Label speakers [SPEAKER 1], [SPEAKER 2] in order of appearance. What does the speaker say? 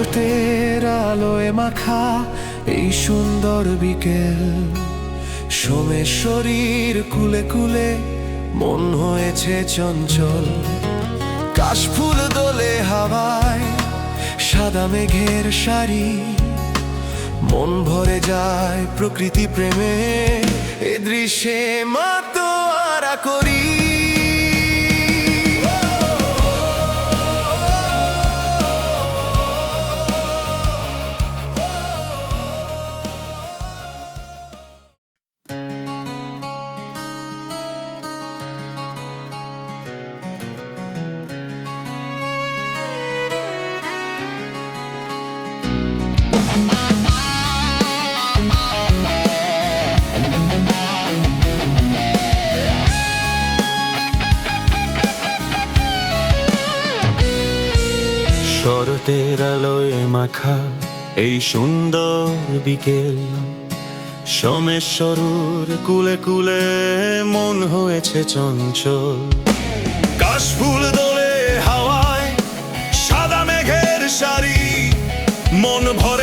[SPEAKER 1] আলোয় মাখা এই সুন্দর বিকেল। সোমেশ্বরীর কুলে কুলে মন হয়েছে চঞ্চল। কাশফুল দোলে হাওয়ায় সাদা মেঘের শাড়ি মন ভরে যায় প্রকৃতি প্রেমে, এ দৃশ্যে মাতোয়ারা করি।
[SPEAKER 2] শরতের আলোয় মাখা এই সুন্দর বিকেল। সোমেশ্বরুর কুলে কুলে মন হয়েছে চঞ্চল। কাশফুল দোলে হাওয়ায় সাদা মেঘের শাড়ি, মন ভরে